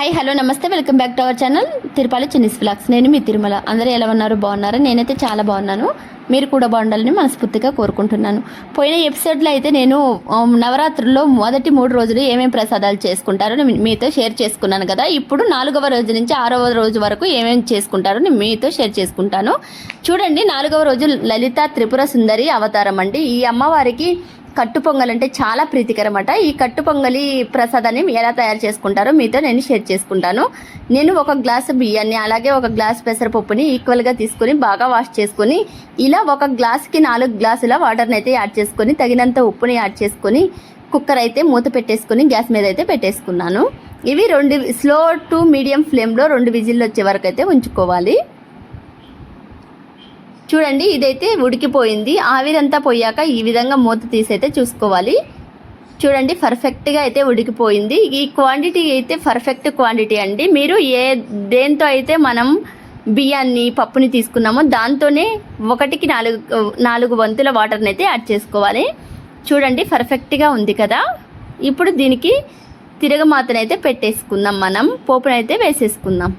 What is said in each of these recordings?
Hi hello నమస్తే welcome back to our channel Tirupati చిన్నిస్ ఫ్లాక్స్ నేను మీ తిరుమల. అందరూ ఎలా ఉన్నారు? బాగున్నారా? నేనైతే చాలా బాగున్నాను. మీరు కూడా బాగుండాలని మనస్ఫూర్తిగా కోరుకుంటున్నాను. పోయిన ఎపిసోడ్లో అయితే నేను um, నవరాత్రుల్లో మొదటి మూడు రోజులు ఏమేమి ప్రసాదాలు చేసుకుంటారో మీతో షేర్ చేసుకున్నాను కదా. ఇప్పుడు నాలుగవ రోజు నుంచి ఆరవ రోజు వరకు ఏమేమి చేసుకుంటారో నేను మీతో షేర్ చేసుకుంటాను. చూడండి నాలుగవ రోజు లలిత త్రిపుర సుందరి అవతారం అండి. ఈ అమ్మవారికి కట్టు పొంగల్ అంటే చాలా ప్రీతికరమట. ఈ కట్టు పొంగలి ప్రసాదాన్ని ఎలా తయారు చేసుకుంటారో మీతో నేను షేర్ చేసుకుంటాను. నేను ఒక గ్లాసు బియ్యాన్ని అలాగే ఒక గ్లాస్ పెసరపప్పుని ఈక్వల్గా తీసుకొని బాగా వాష్ చేసుకుని ఇలా ఒక గ్లాస్కి నాలుగు గ్లాసుల వాటర్ని అయితే యాడ్ చేసుకొని తగినంత ఉప్పుని యాడ్ చేసుకొని కుక్కర్ అయితే మూత పెట్టేసుకొని గ్యాస్ మీద అయితే పెట్టేసుకున్నాను. ఇవి రెండు స్లో టు మీడియం ఫ్లేమ్లో రెండు విజిల్లు వచ్చే వరకు అయితే ఉంచుకోవాలి. చూడండి ఇదైతే ఉడికిపోయింది. ఆవిరంతా పోయాక ఈ విధంగా మూత తీసైతే చూసుకోవాలి. చూడండి పర్ఫెక్ట్గా అయితే ఉడికిపోయింది. ఈ క్వాంటిటీ అయితే పర్ఫెక్ట్ క్వాంటిటీ అండి. మీరు ఏ దేంతో అయితే మనం బియ్యాన్ని పప్పుని తీసుకున్నామో దాంతోనే ఒకటికి నాలుగు నాలుగు వంతుల వాటర్ని అయితే యాడ్ చేసుకోవాలి. చూడండి పర్ఫెక్ట్గా ఉంది కదా. ఇప్పుడు దీనికి తిరగమాతనైతే పెట్టేసుకుందాం మనం. పోపునైతే వేసేసుకుందాం.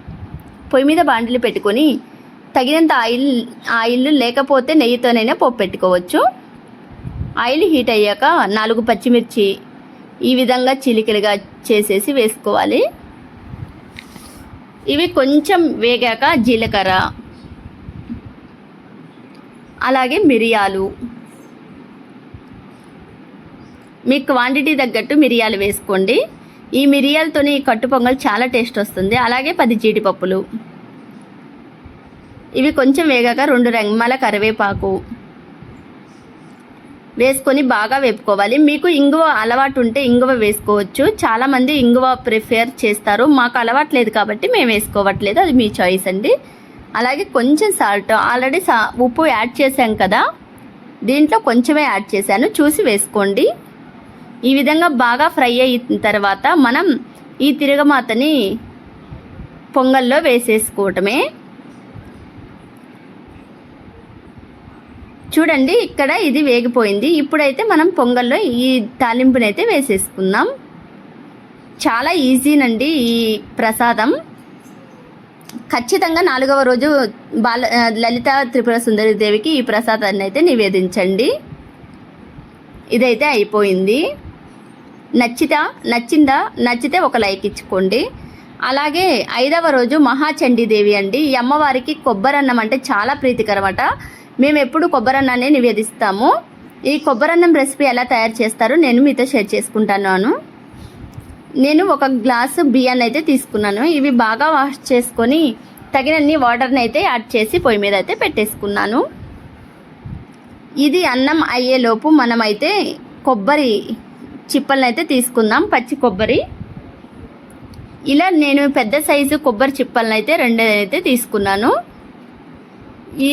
పొయ్యి మీద బాండిలు పెట్టుకొని తగినంత ఆయిల్ ఆయిల్ లేకపోతే నెయ్యితోనైనా పోపు పెట్టుకోవచ్చు. ఆయిల్ హీట్ అయ్యాక నాలుగు పచ్చిమిర్చి ఈ విధంగా చిలికలుగా చేసేసి వేసుకోవాలి. ఇవి కొంచెం వేగాక జీలకర్ర అలాగే మిరియాలు. మీ క్వాంటిటీ తగ్గట్టు మిరియాలు వేసుకోండి. ఈ మిరియాలతోని కట్టు పొంగల్ చాలా టేస్ట్ వస్తుంది. అలాగే పది జీడిపప్పులు. ఇవి కొంచెం వేగాక రెండు రెమ్మల కరివేపాకు వేసుకొని బాగా వేపుకోవాలి. మీకు ఇంగువ అలవాటు ఉంటే ఇంగువ వేసుకోవచ్చు. చాలామంది ఇంగువ ప్రిఫర్ చేస్తారు. మాకు అలవాట్లేదు కాబట్టి మేము వేసుకోవట్లేదు. అది మీ చాయిస్ అండి. అలాగే కొంచెం సాల్ట్ ఆల్రెడీ సా ఉప్పు యాడ్ చేశాం కదా. దీంట్లో కొంచెమే యాడ్ చేశాను. చూసి వేసుకోండి. ఈ విధంగా బాగా ఫ్రై అయిన తర్వాత మనం ఈ తిరగమాతని పొంగల్లో వేసేసుకోవటమే. చూడండి ఇక్కడ ఇది వేగిపోయింది. ఇప్పుడైతే మనం పొంగల్లో ఈ తాలింపునైతే వేసేసుకుందాం. చాలా ఈజీనండి ఈ ప్రసాదం. ఖచ్చితంగా నాలుగవ రోజు బాల లలిత త్రిపుర సుందరి దేవికి ఈ ప్రసాదాన్ని అయితే నివేదించండి. ఇదైతే అయిపోయింది. నచ్చితా నచ్చిందా నచ్చితే ఒక లైక్ ఇచ్చుకోండి. అలాగే ఐదవ రోజు మహాచండీదేవి అండి. ఈ అమ్మవారికి కొబ్బరన్నం అంటే చాలా ప్రీతికరమట. మేము ఎప్పుడు కొబ్బరన్నాన్ని నివేదిస్తాము. ఈ కొబ్బరన్నం రెసిపీ ఎలా తయారు చేస్తారో నేను మీతో షేర్ చేసుకుంటున్నాను నేను ఒక గ్లాసు బియ్యాన్ని అయితే తీసుకున్నాను. ఇవి బాగా వాష్ చేసుకొని తగినన్ని వాటర్ని అయితే యాడ్ చేసి పొయ్యి మీద అయితే పెట్టేసుకున్నాను. ఇది అన్నం అయ్యేలోపు మనమైతే కొబ్బరి చిప్పలను అయితే తీసుకుందాం పచ్చి కొబ్బరి. ఇలా నేను పెద్ద సైజు కొబ్బరి చిప్పలను అయితే రెండు అయితే తీసుకున్నాను. ఈ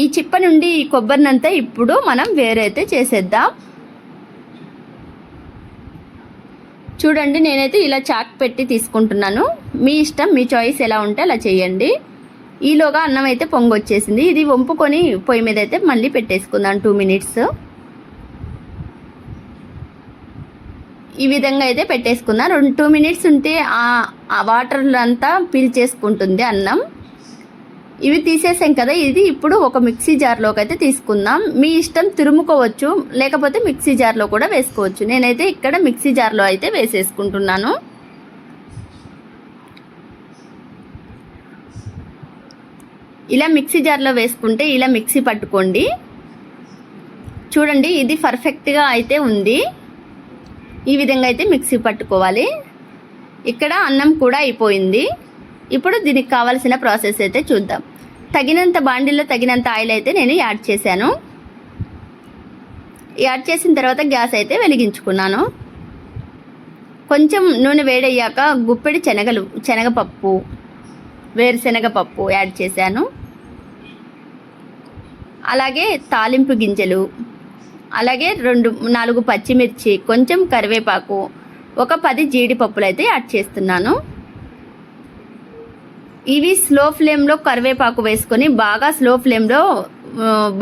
ఈ చిప్ప నుండి ఈ కొబ్బరినంతా ఇప్పుడు మనం వేరైతే చేసేద్దాం. చూడండి నేనైతే ఇలా చాక్ పెట్టి తీసుకుంటున్నాను. మీ ఇష్టం మీ చాయిస్ ఎలా ఉంటే అలా చేయండి. ఈలోగా అన్నం అయితే పొంగొచ్చేసింది. ఇది వంపుకొని పొయ్యి మీద అయితే మళ్ళీ పెట్టేసుకుందాం టూ మినిట్స్. ఈ విధంగా అయితే పెట్టేసుకుందాం. రెండు టూ మినిట్స్ ఉంటే ఆ వాటర్ అంతా పీల్చేసుకుంటుంది అన్నం. ఇవి తీసేసాం కదా ఇది ఇప్పుడు ఒక మిక్సీ జార్లోకి అయితే తీసుకుందాం. మీ ఇష్టం తురుముకోవచ్చు లేకపోతే మిక్సీ జార్లో కూడా వేసుకోవచ్చు. నేనైతే ఇక్కడ మిక్సీ జార్లో అయితే వేసేసుకుంటున్నాను. ఇలా మిక్సీ జార్లో వేసుకుంటే ఇలా మిక్సీ పట్టుకోండి. చూడండి ఇది పర్ఫెక్ట్గా అయితే ఉంది. ఈ విధంగా అయితే మిక్సీ పట్టుకోవాలి. ఇక్కడ అన్నం కూడా అయిపోయింది. ఇప్పుడు దీనికి కావాల్సిన ప్రాసెస్ అయితే చూద్దాం. తగినంత బాండిల్లో తగినంత ఆయిల్ అయితే నేను యాడ్ చేశాను. యాడ్ చేసిన తర్వాత గ్యాస్ అయితే వెలిగించుకున్నాను. కొంచెం నూనె వేడయ్యాక గుప్పెడి శనగలు శనగపప్పు వేరుశనగపప్పు యాడ్ చేశాను. అలాగే తాలింపు గింజలు అలాగే రెండు నాలుగు పచ్చిమిర్చి కొంచెం కరివేపాకు ఒక పది జీడిపప్పులు అయితే యాడ్ చేస్తున్నాను. ఇవి స్లో ఫ్లేమ్లో కరివేపాకు వేసుకొని బాగా స్లో ఫ్లేమ్లో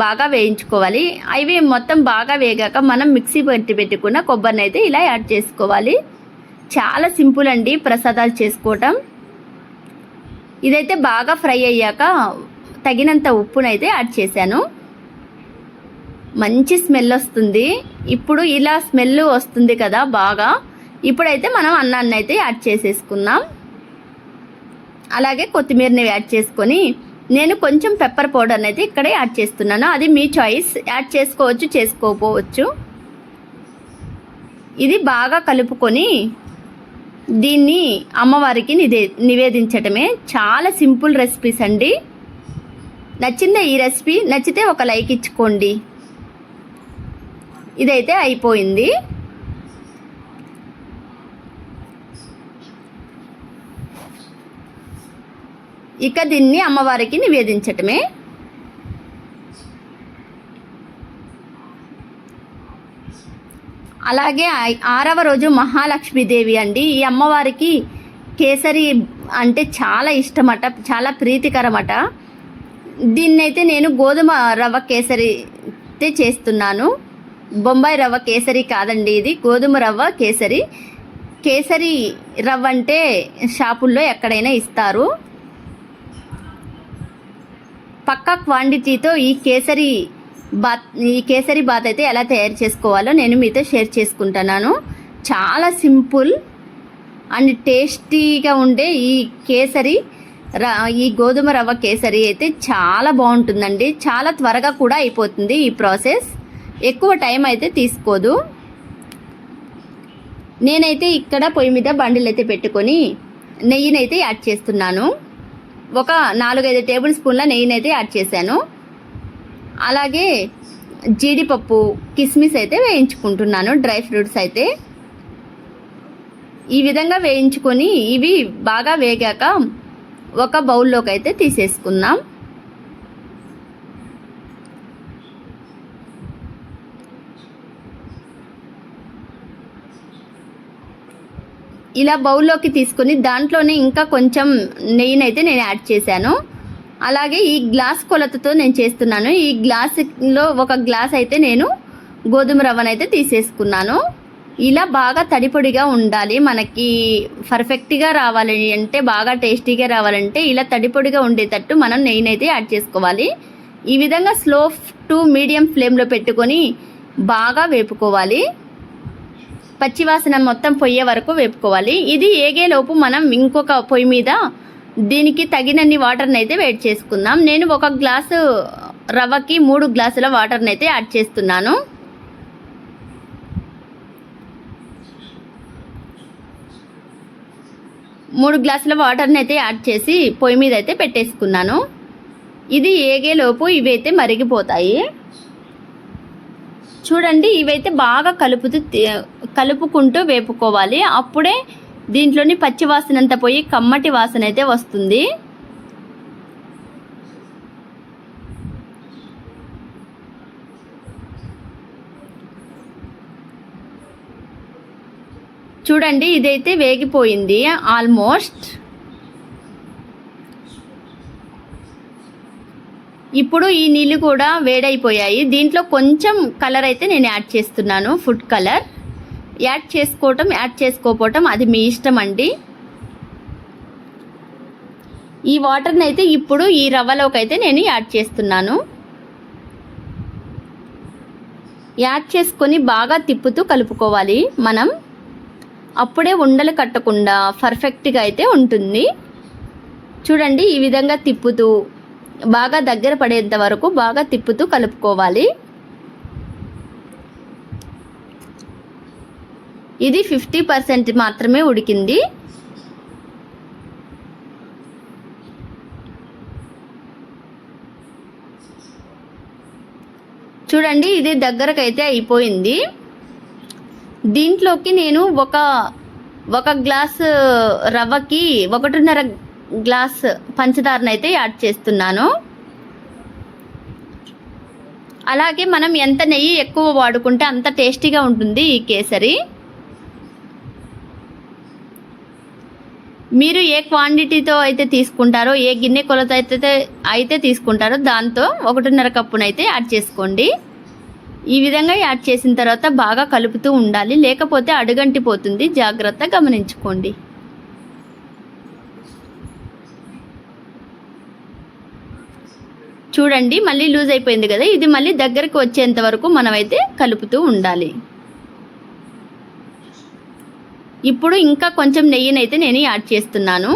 బాగా వేయించుకోవాలి. అవి మొత్తం బాగా వేగాక మనం మిక్సీ పెట్టి పెట్టుకున్న కొబ్బరిని అయితే ఇలా యాడ్ చేసుకోవాలి. చాలా సింపుల్ అండి ప్రసాదాలు చేసుకోవటం. ఇదైతే బాగా ఫ్రై అయ్యాక తగినంత ఉప్పునైతే యాడ్ చేశాను. మంచి స్మెల్ వస్తుంది. ఇప్పుడు ఇలా స్మెల్ వస్తుంది కదా బాగా. ఇప్పుడైతే మనం అన్నాన్ని అయితే యాడ్ చేసేసుకుందాం. అలాగే కొత్తిమీరని యాడ్ చేసుకొని నేను కొంచెం పెప్పర్ పౌడర్ అనేది ఇక్కడే యాడ్ చేస్తున్నాను. అది మీ చాయిస్. యాడ్ చేసుకోవచ్చు చేసుకోకపోవచ్చు. ఇది బాగా కలుపుకొని దీన్ని అమ్మవారికి నిదే నివేదించటమే. చాలా సింపుల్ రెసిపీస్ అండి. నచ్చిందే ఈ రెసిపీ. నచ్చితే ఒక లైక్ ఇచ్చుకోండి. ఇదైతే అయిపోయింది. ఇక దీన్ని అమ్మవారికి నివేదించటమే. అలాగే ఆరవ రోజు మహాలక్ష్మీదేవి అండి. ఈ అమ్మవారికి కేసరి అంటే చాలా ఇష్టమట చాలా ప్రీతికరమట. దీన్నైతే నేను గోధుమ రవ్వ కేసరి అయితే చేస్తున్నాను. బొంబాయి రవ్వ కేసరి కాదండి ఇది గోధుమ రవ్వ కేసరి. కేసరి రవ్వ అంటే షాపుల్లో ఎక్కడైనా ఇస్తారు. పక్కా క్వాంటిటీతో ఈ కేసరి బాత్ ఈ కేసరి బాత్ అయితే ఎలా తయారు చేసుకోవాలో నేను మీతో షేర్ చేసుకుంటున్నాను. చాలా సింపుల్ అండ్ టేస్టీగా ఉండే ఈ కేసరి ర ఈ గోధుమ రవ్వ కేసరి అయితే చాలా బాగుంటుందండి. చాలా త్వరగా కూడా అయిపోతుంది ఈ ప్రాసెస్. ఎక్కువ టైం అయితే తీసుకోదు. నేనైతే ఇక్కడ పొయ్యి మీద బండిలు అయితే పెట్టుకొని నెయ్యినైతే యాడ్ చేస్తున్నాను. ఒక నాలుగైదు టేబుల్ స్పూన్ల అయితే యాడ్ చేశాను. అలాగే జీడిపప్పు కిస్మిస్ అయితే వేయించుకుంటున్నాను డ్రై ఫ్రూట్స్ అయితే. ఈ విధంగా వేయించుకొని ఇవి బాగా వేగాక ఒక బౌల్లోకి అయితే తీసేసుకుందాం. ఇలా బౌల్లోకి తీసుకుని దాంట్లోనే ఇంకా కొంచెం నెయ్యినైతే నేను యాడ్ చేశాను. అలాగే ఈ గ్లాస్ కొలతతో నేను చేస్తున్నాను. ఈ గ్లాసులో ఒక గ్లాస్ అయితే నేను గోధుమ రవ్వనైతే తీసేసుకున్నాను. ఇలా బాగా తడిపొడిగా ఉండాలి. మనకి పర్ఫెక్ట్గా రావాలి అంటే బాగా టేస్టీగా రావాలంటే ఇలా తడిపొడిగా ఉండేటట్టు మనం నెయ్యినైతే యాడ్ చేసుకోవాలి. ఈ విధంగా స్లో టు మీడియం ఫ్లేమ్లో పెట్టుకొని బాగా వేపుకోవాలి. పచ్చివాసన మొత్తం పొయ్యే వరకు వేపుకోవాలి. ఇది ఏగేలోపు మనం ఇంకొక పొయ్యి మీద దీనికి తగినన్ని వాటర్ని అయితే వేడి చేసుకుందాం. నేను ఒక గ్లాసు రవ్వకి మూడు గ్లాసుల వాటర్ని అయితే యాడ్ చేస్తున్నాను. మూడు గ్లాసుల వాటర్ని అయితే యాడ్ చేసి పొయ్యి మీద అయితే పెట్టేసుకున్నాను. ఇది ఏగేలోపు ఇవైతే మరిగిపోతాయి. చూడండి ఇవైతే బాగా కలుపుతూ కలుపుకుంటూ వేపుకోవాలి. అప్పుడే దీంట్లోని పచ్చి వాసన అంతా పోయి కమ్మటి వాసన అయితే వస్తుంది. చూడండి ఇదైతే వేగిపోయింది. ఆల్మోస్ట్ ఇప్పుడు ఈ నీళ్ళు కూడా వేడైపోయాయి. దీంట్లో కొంచెం కలర్ అయితే నేను యాడ్ చేస్తున్నాను ఫుడ్ కలర్. యాడ్ చేసుకోవటం యాడ్ చేసుకోపోవటం అది మీ ఇష్టం అండి. ఈ వాటర్ని అయితే ఇప్పుడు ఈ రవ్వలోకి అయితే నేను యాడ్ చేస్తున్నాను. యాడ్ చేసుకొని బాగా తిప్పుతూ కలుపుకోవాలి మనం. అప్పుడే ఉండలు కట్టకుండా పర్ఫెక్ట్గా అయితే ఉంటుంది. చూడండి ఈ విధంగా తిప్పుతూ బాగా దగ్గర పడేంత వరకు బాగా తిప్పుతూ కలుపుకోవాలి. ఇది ఫిఫ్టీ పర్సెంట్ మాత్రమే ఉడికింది. చూడండి ఇది దగ్గరకైతే అయిపోయింది. దీంట్లోకి నేను ఒక ఒక గ్లాస్ రవ్వకి ఒకటిన్నర గ్లాస్ పంచదారను అయితే యాడ్ చేస్తున్నాను. అలాగే మనం ఎంత నెయ్యి ఎక్కువ వాడుకుంటే అంత టేస్టీగా ఉంటుంది ఈ కేసరి. మీరు ఏ క్వాంటిటీతో అయితే తీసుకుంటారో ఏ గిన్నె కొలత అయితే అయితే తీసుకుంటారో దాంతో ఒకటిన్నర కప్పునైతే యాడ్ చేసుకోండి. ఈ విధంగా యాడ్ చేసిన తర్వాత బాగా కలుపుతూ ఉండాలి. లేకపోతే అడుగంటిపోతుంది. జాగ్రత్త గమనించుకోండి. చూడండి మళ్ళీ లూజ్ అయిపోయింది కదా ఇది మళ్ళీ దగ్గరకు వచ్చేంత వరకు మనమైతే కలుపుతూ ఉండాలి. ఇప్పుడు ఇంకా కొంచెం నెయ్యినైతే నేను యాడ్ చేస్తున్నాను.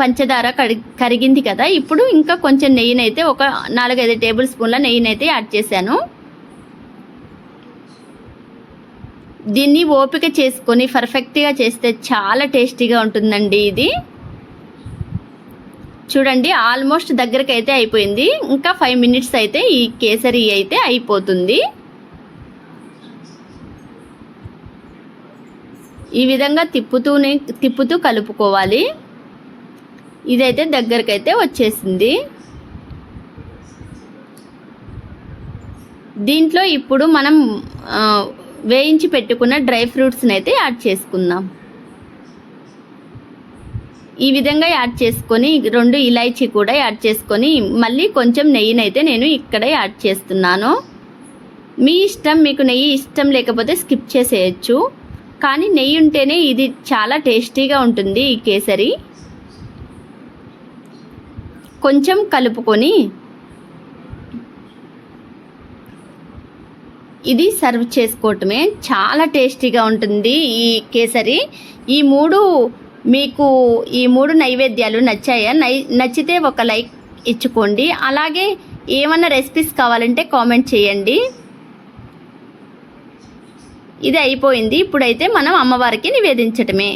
పంచదార కడి కరిగింది కదా ఇప్పుడు ఇంకా కొంచెం నెయ్యినైతే ఒక నాలుగైదు టేబుల్ స్పూన్ల నెయ్యినైతే యాడ్ చేశాను. దీన్ని ఓపిక చేసుకొని పర్ఫెక్ట్గా చేస్తే చాలా టేస్టీగా ఉంటుందండి ఇది. చూడండి ఆల్మోస్ట్ దగ్గరికి అయితే అయిపోయింది. ఇంకా ఫైవ్ మినిట్స్ అయితే ఈ కేసరి అయితే అయిపోతుంది. ఈ విధంగా తిప్పుతూనే తిప్పుతూ కలుపుకోవాలి. ఇదైతే దగ్గరకైతే వచ్చేసింది. దీంట్లో ఇప్పుడు మనం వేయించి పెట్టుకున్న డ్రై ఫ్రూట్స్ని అయితే యాడ్ చేసుకుందాం. ఈ విధంగా యాడ్ చేసుకొని రెండు ఇలాయచీ కూడా యాడ్ చేసుకొని మళ్ళీ కొంచెం నెయ్యినైతే నేను ఇక్కడ యాడ్ చేస్తున్నాను. మీ ఇష్టం మీకు నెయ్యి ఇష్టం లేకపోతే స్కిప్ చేసేయచ్చు. కానీ నెయ్యి ఉంటేనే ఇది చాలా టేస్టీగా ఉంటుంది ఈ కేసరి. కొంచెం కలుపుకొని ఇది సర్వ్ చేసుకోవటమే చాలా టేస్టీగా ఉంటుంది ఈ కేసరి. ఈ మూడు మీకు ఈ మూడు నైవేద్యాలు నచ్చాయా? నై నచ్చితే ఒక లైక్ ఇచ్చుకోండి. అలాగే ఏమన్నా రెసిపీస్ కావాలంటే కామెంట్ చేయండి. ఇది అయిపోయింది. ఇప్పుడైతే మనం అమ్మవారికి నివేదించటమే.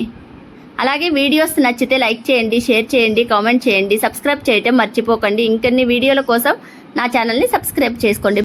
అలాగే వీడియోస్ నచ్చితే లైక్ చేయండి షేర్ చేయండి కామెంట్ చేయండి సబ్స్క్రైబ్ చేయటం మర్చిపోకండి. ఇంకొన్ని వీడియోల కోసం నా ఛానల్ని సబ్స్క్రైబ్ చేసుకోండి.